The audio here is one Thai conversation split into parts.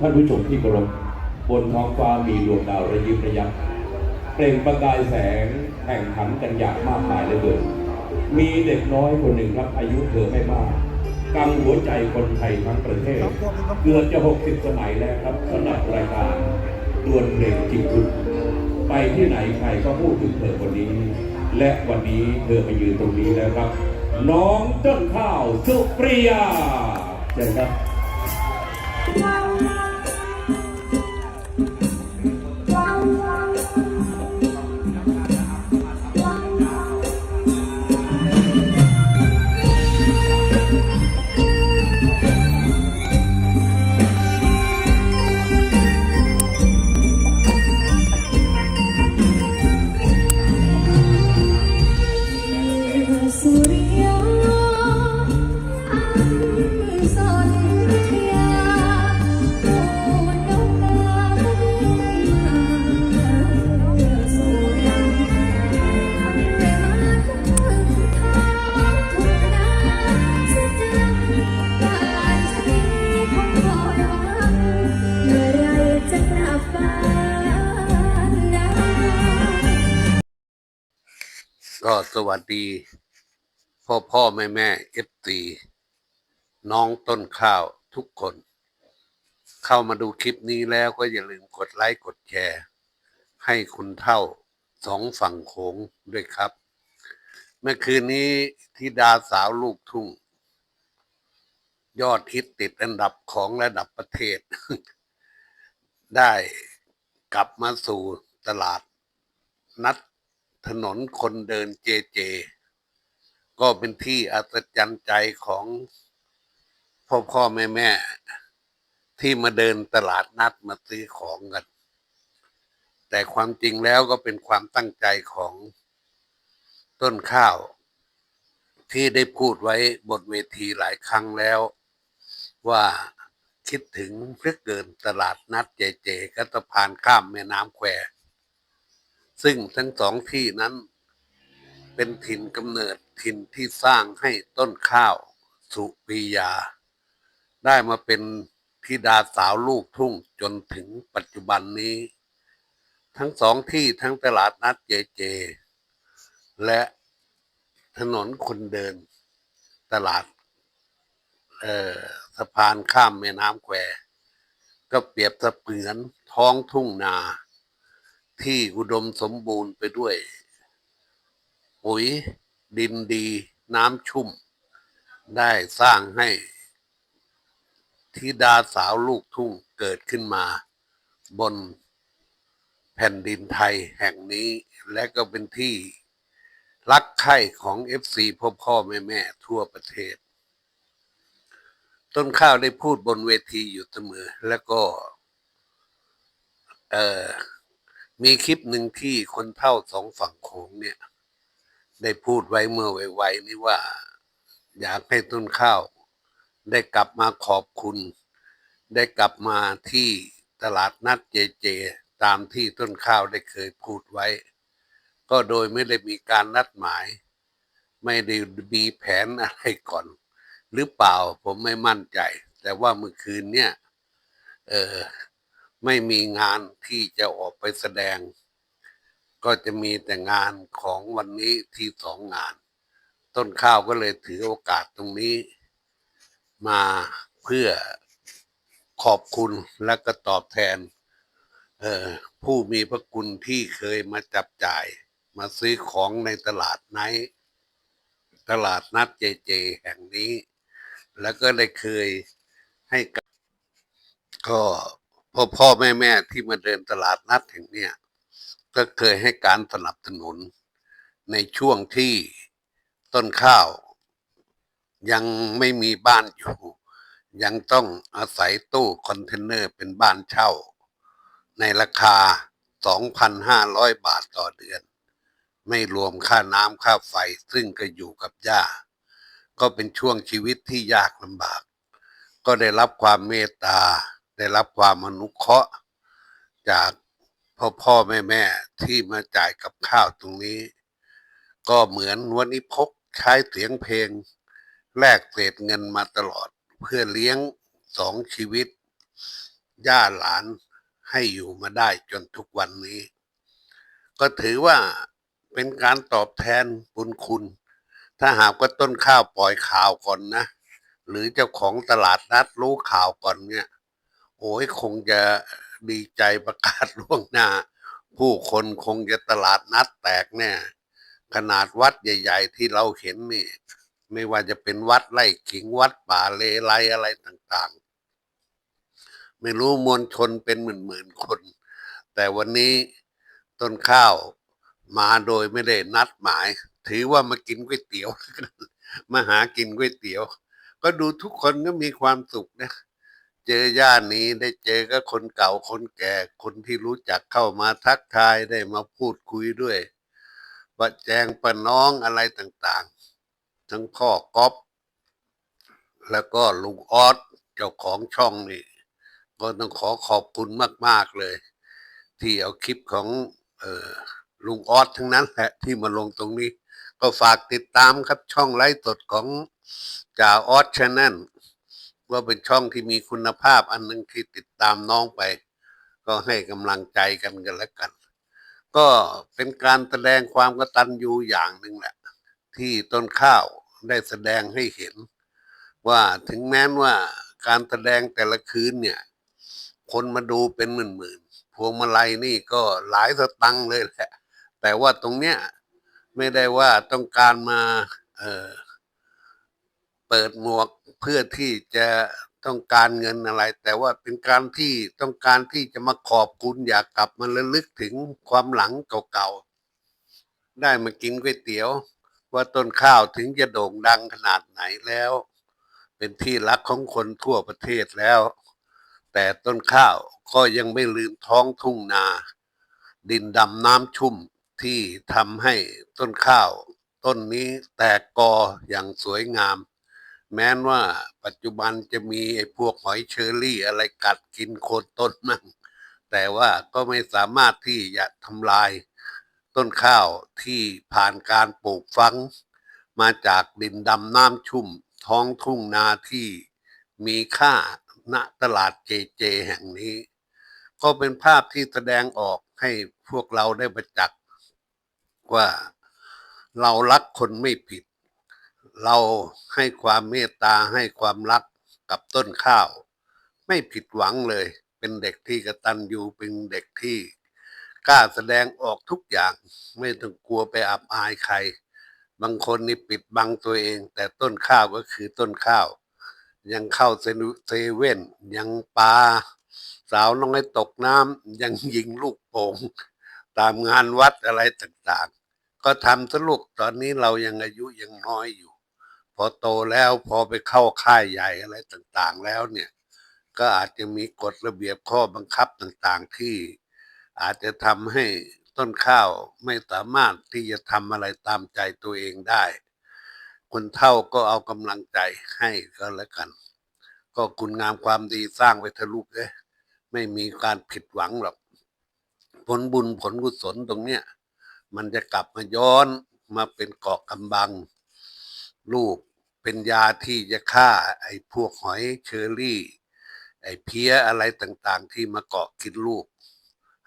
ท่านผู้ชมที่เคารพบนท้องฟ้ามีดวงดาวระยิบระยับเปล่งประกายแสงแข่งขันกันอย่างมากมายเหลือเกินมีเด็กน้อยคนหนึ่งครับอายุเธอไม่มากกำหัวใจคนไทยทั้งประเทศ เกือบจะ 60 สมัยแล้วครับสำหรับรายการดวลเพลงจริงทุกไปที่ไหนใครก็พูดถึงเธอคนนี้ และวันนี้เธอมายืนตรงนี้แล้วครับ น้องต้นข้าวสุปริยาเชิญครับ ก็สวัสดี พ่อพ่อแม่แม่เอฟซีน้องต้นข้าวทุกคน เข้ามาดูคลิปนี้แล้วก็อย่าลืมกดไลค์กดแชร์ ให้คุณเท่าสองฝั่งโขงด้วยครับ เมื่อคืนนี้ธิดาสาวลูกทุ่ง ยอดฮิตติดอันดับของระดับประเทศ ได้กลับมาสู่ตลาดนัด ถนนคนเดินเจเจ ก็เป็นที่อัศจรรย์ใจของพ่อพ่อแม่แม่ที่มาเดินตลาดนัดมาซื้อของกัน แต่ความจริงแล้วก็เป็นความตั้งใจของต้นข้าว ที่ได้พูดไว้บนเวทีหลายครั้งแล้ว ว่าคิดถึงเพื่อเกินตลาดนัดเจเจก็สะพานข้ามแม่น้ำแคว ซึ่งทั้งสองที่นั้น เป็นถิ่นกำเนิดถิ่นที่สร้างให้ต้นข้าวสุปิยา ได้มาเป็นธิดาสาวลูกทุ่งจนถึงปัจจุบันนี้ ทั้งสองที่ทั้งตลาดนัดเจเจ และถนนคนเดิน ตลาดสะพานข้ามแม่น้ำแควก็เปรียบเสมือนท้องทุ่งนา ที่อุดมสมบูรณ์ไปด้วยปุ๋ยดินดีน้ำชุ่ม ได้สร้างให้ธิดาสาวลูกทุ่งเกิดขึ้นมา บนแผ่นดินไทยแห่งนี้และก็เป็นที่รักใคร่ของเอฟซีพ่อพ่อแม่แม่ทั่วประเทศ ต้นข้าวได้พูดบนเวทีอยู่เสมอ แล้วก็ เอ่อ มีคลิปหนึ่งที่คนเท่าสองฝั่งโขงเนี่ย ได้พูดไว้เมื่อไวๆนี่ว่า อยากให้ต้นข้าว ได้กลับมาขอบคุณ ได้กลับมาที่ตลาดนัดเจเจ ตามที่ต้นข้าวได้เคยพูดไว้ ก็โดยไม่ได้มีการนัดหมาย ไม่ได้มีแผนอะไรก่อน หรือเปล่าผมไม่มั่นใจ แต่ว่าเมื่อคืนเนี่ย เออ ไม่มีงานที่จะออกไปแสดง ก็จะมีแต่งานของวันนี้ที่สองงาน ต้นข้าวก็เลยถือโอกาสตรงนี้ มาเพื่อขอบคุณและก็ตอบแทนผู้มีพระคุณที่เคยมาจับจ่าย มาซื้อของในตลาดไนตลาดนัดเจเจแห่งนี้ แล้วก็ได้เคยให้ก็ พ่อพ่อแม่แม่ที่มาเดินตลาดนัดแห่งเนี้ยก็เคยให้การสนับสนุนในช่วงที่ต้นข้าว ยังไม่มีบ้านอยู่ ยังต้องอาศัยตู้คอนเทนเนอร์เป็นบ้านเช่า ในราคา 2,500 บาทต่อเดือน ไม่รวมค่าน้ำค่าไฟซึ่งก็อยู่กับย่า ก็เป็นช่วงชีวิตที่ยากลำบาก ก็ได้รับความเมตตา ได้รับความอนุเคราะห์จากพ่อพ่อแม่แม่ที่มาจ่ายกับข้าวตรงนี้ ก็เหมือนวันนี้พกใช้เสียงเพลง แลกเศษเงินมาตลอด เพื่อเลี้ยงสองชีวิตย่าหลานให้อยู่มาได้จนทุกวันนี้ ก็ถือว่าเป็นการตอบแทนบุญคุณ ถ้าหากว่าต้นข้าวปล่อยข่าวก่อนนะ หรือเจ้าของตลาดนัดรู้ข่าวก่อนเนี่ย โอ้ยคงจะดีใจประกาศล่วงหน้า ผู้คนคงจะตลาดนัดแตกแน่ขนาดวัดใหญ่ ๆ ที่เราเห็นนี่ ไม่ว่าจะเป็นวัดไร่ขิงวัดป่าเลไลอะไรต่างๆ ไม่รู้มวลชนเป็นหมื่นๆคน แต่วันนี้ต้นข้าวมาโดยไม่ได้นัดหมาย ถือว่ามากินก๋วยเตี๋ยวมาหากินก๋วยเตี๋ยว ก็ดูทุกคนก็มีความสุขนะ เจอย่านนี้ได้เจอก็คนเก่าคนแก่ คนที่รู้จักเข้ามาทักทายได้มาพูดคุยด้วยประแจงประน้องอะไรต่างๆ ทั้งพ่อก๊อฟแล้วก็ลุงออสเจ้าของช่องนี่ ก็ต้องขอขอบคุณมาก ๆเลย ที่เอาคลิปของออลุงออสทั้งนั้นแหละที่มาลงตรงนี้ ก็ฝากติดตามครับช่องไลฟ์สดของจ่าออสชแนล ว่าเป็นช่องที่มีคุณภาพอันหนึงที่ติดตามน้องไป ก็ให้กำลังใจกันกันแล้วกัน ก็เป็นการแสดงความกตัญญูอย่างหนึ่งแหละ ที่ต้นข้าวได้แสดงให้เห็น ว่าถึงแม้ว่าการแสดงแต่ละคืนเนี่ย คนมาดูเป็นหมื่นๆพวงมาลัยนี่ก็หลายสตังค์เลยแหละ แต่ว่าตรงเนี้ยไม่ได้ว่าต้องการมาเออเปิดหมวก เพื่อที่จะต้องการเงินอะไร แต่ว่าเป็นการที่ต้องการที่จะมาขอบคุณอยากกลับมาระลึกถึงความหลังเก่าๆ ได้มากินก๋วยเตี๋ยว ว่าต้นข้าวถึงจะโด่งดังขนาดไหนแล้ว เป็นที่รักของคนทั่วประเทศแล้ว แต่ต้นข้าวก็ยังไม่ลืมท้องทุ่งนา ดินดำน้ำชุ่มที่ทำให้ต้นข้าว ต้นนี้แตกกออย่างสวยงาม แม้นว่าปัจจุบันจะมีไอ้พวกหอยเชอรี่อะไรกัดกินโคนต้นมั่งแต่ว่าก็ไม่สามารถที่จะทำลายต้นข้าวที่ผ่านการปลูกฝัง มาจากดินดำน้ำชุ่มท้องทุ่งนาที่มีค่าณตลาดเจเจแห่งนี้ ก็เป็นภาพที่แสดงออกให้พวกเราได้ประจักษ์ว่าเรารักคนไม่ผิด เราให้ความเมตตาให้ความรักกับต้นข้าว ไม่ผิดหวังเลย เป็นเด็กที่กระตัญญูเป็นเด็กที่กล้าแสดงออกทุกอย่าง ไม่ต้องกลัวไปอับอายใคร บางคนนี่ปิดบังตัวเอง แต่ต้นข้าวก็คือต้นข้าว ยังเข้าเซนุเซเว่นยังปลาสาวน้อยตกน้ำยังยิงลูกโป่งตามงานวัดอะไรต่างๆ ก็ทำสลูกตอนนี้เรายังอายุยังน้อยอยู่ อโตแล้วพอไปเข้าค่ายใหญ่อะไรต่างๆแล้วเนี่ย ก็อาจจะมีกฎระเบียบข้อบังคับต่างๆที่อาจจะทำให้ต้นข้าวไม่สามารถที่จะทำอะไรตามใจตัวเองได้ คนเท่าก็เอากำลังใจให้ก็แล้วกัน ก็คุณงามความดีสร้างไว้เถอะลูกเอ้ยไม่มีการผิดหวังหรอก ผลบุญผลกุศลตรงเนี้ย มันจะกลับมาย้อนมาเป็นเกาะกำบัง ลูก เป็นยาที่จะฆ่า ไอ้พวกหอยเชอรี่ ไอ้เพี้ยอะไรต่างๆ ที่มาเกาะกินลูก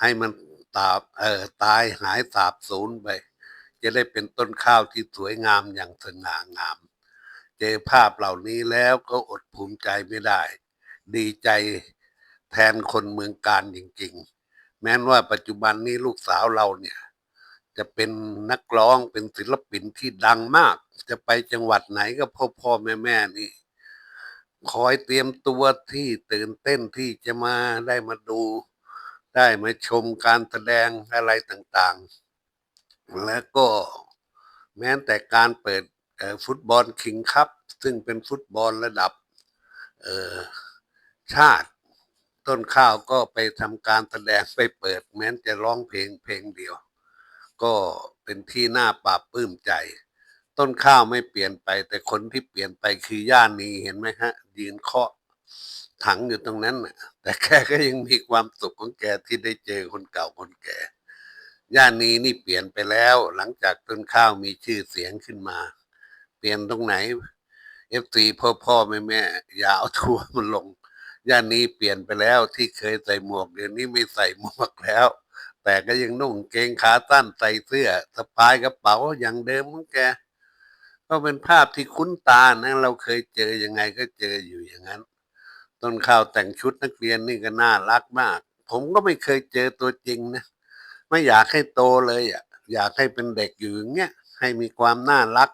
ให้มันตาบเออตายหายสาบสูญไป จะได้เป็นต้นข้าวที่สวยงามอย่างสง่างาม เจอภาพเหล่านี้แล้วก็อดภูมิใจไม่ได้ ดีใจแทนคนเมืองการจริง ๆ แม้นว่าปัจจุบันนี้ลูกสาวเราเนี่ย จะเป็นนักร้องเป็นศิลปินที่ดังมาก จะไปจังหวัดไหนก็พ่อพ่อแม่แม่นี่ คอยเตรียมตัวที่ตื่นเต้นที่จะมาได้มาดู ได้มาชมการแสดงอะไรต่างๆ แล้วก็แม้แต่การเปิดฟุตบอลคิงคัพซึ่งเป็นฟุตบอลระดับชาติต้นข้าวก็ไปทำการแสดงไปเปิด แม้นจะร้องเพลงเพลงเดียว ก็เป็นที่น่าปราบปลื้มใจ ต้นข้าวไม่เปลี่ยนไป แต่คนที่เปลี่ยนไปคือย่านีเห็นไหมฮะ ยืนเคาะถังอยู่ตรงนั้นน่ะ แต่แกก็ยังมีความสุขของแกที่ได้เจอคนเก่าคนแก่ ย่านี้นี่เปลี่ยนไปแล้ว หลังจากต้นข้าวมีชื่อเสียงขึ้นมา เปลี่ยนตรงไหนเอฟซีพ่อพ่อแม่แม่อย่าเอาทัวร์มันลง ย่านนี้เปลี่ยนไปแล้วที่เคยใส่หมวกเดี๋ยวนี้ไม่ใส่หมวกแล้ว แต่ก็ยังนุ่งเกงขาสั้นใส่เสื้อสะพายกระเป๋าอย่างเดิมของแก ก็เป็นภาพที่คุ้นตานะเราเคยเจอยังไงก็เจออยู่อย่างนั้น ต้นข้าวแต่งชุดนักเรียนนี่ก็น่ารักมาก ผมก็ไม่เคยเจอตัวจริงนะไม่อยากให้โตเลยอะอยากให้เป็นเด็กอยู่อย่างเงี้ยให้มีความน่ารัก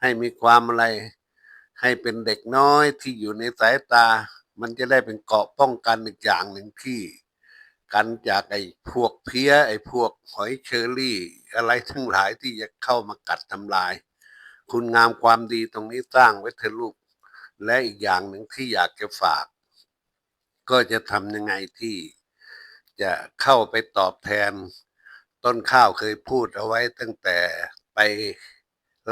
ให้มีความอะไร ให้เป็นเด็กน้อยที่อยู่ในสายตา มันจะได้เป็นเกราะป้องกันอีกอย่างหนึ่งที่กันจากไอ้พวกเพี้ย ไอ้พวกหอยเชอรี่ อะไรทั้งหลายที่จะเข้ามากัดทำลาย คุณงามความดีตรงนี้สร้างไว้เถอะลูก และอีกอย่างหนึ่งที่อยากจะฝาก ก็จะทำยังไงที่จะเข้าไปตอบแทน ต้นข้าวเคยพูดเอาไว้ตั้งแต่ไป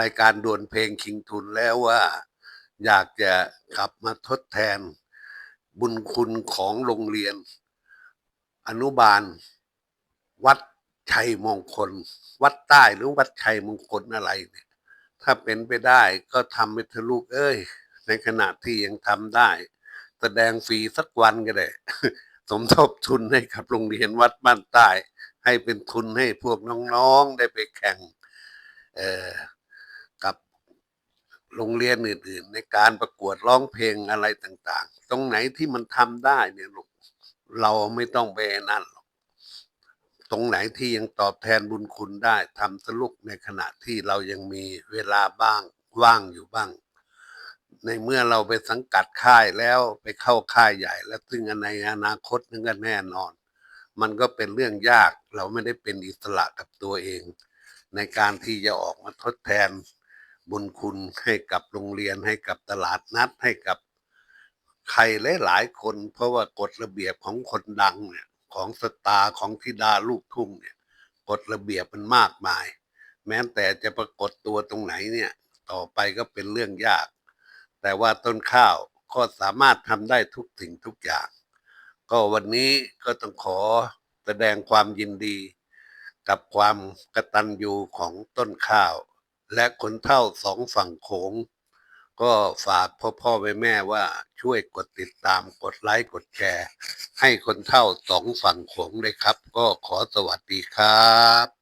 รายการดวลเพลงคิงทุนแล้วว่าอยากจะกลับมาทดแทน บุญคุณของโรงเรียน อนุบาล วัดชัยมงคล วัดใต้หรือวัดชัยมงคลอะไรเนี่ย ถ้าเป็นไปได้ก็ทำไปเถอะลูกเอ้ย ในขณะที่ยังทำได้ แสดงฟรีสักวันก็ได้ สมทบทุนให้กับโรงเรียนวัดบ้านใต้ ให้เป็นทุนให้พวกน้องๆได้ไปแข่งกับโรงเรียนอื่นๆ ในการประกวดร้องเพลงอะไรต่าง ๆ ตรงไหนที่มันทำได้เนี่ยลูกเราไม่ต้องไปนั่นหรอก ตรงไหนที่ยังตอบแทนบุญคุณได้ทำสลุกในขณะที่เรายังมีเวลาบ้างว่างอยู่บ้าง ในเมื่อเราไปสังกัดค่ายแล้วไปเข้าค่ายใหญ่ แล้วซึ่งในอนาคตนึงก็แน่นอน มันก็เป็นเรื่องยากเราไม่ได้เป็นอิสระกับตัวเอง ในการที่จะออกมาทดแทนบุญคุณให้กับโรงเรียนให้กับตลาดนัดให้กับใครหลายๆคน เพราะว่ากฎระเบียบของคนดังเนี่ย ของสตาร์ของธิดาลูกทุ่งเนี่ยกฎระเบียบมันมากมาย แม้แต่จะปรากฏตัวตรงไหนเนี่ย ต่อไปก็เป็นเรื่องยาก แต่ว่าต้นข้าวก็สามารถทำได้ทุกสิ่งทุกอย่าง ก็วันนี้ก็ต้องขอแสดงความยินดี กับความกระตัญญูของต้นข้าว และคนเท่าสองฝั่งโขง ก็ฝากพ่อพ่อแม่แม่ว่าช่วยกดติดตามกดไลค์กดแชร์ ให้คนเท่าสองฝั่งโขงเลยครับ ก็ขอสวัสดีครับ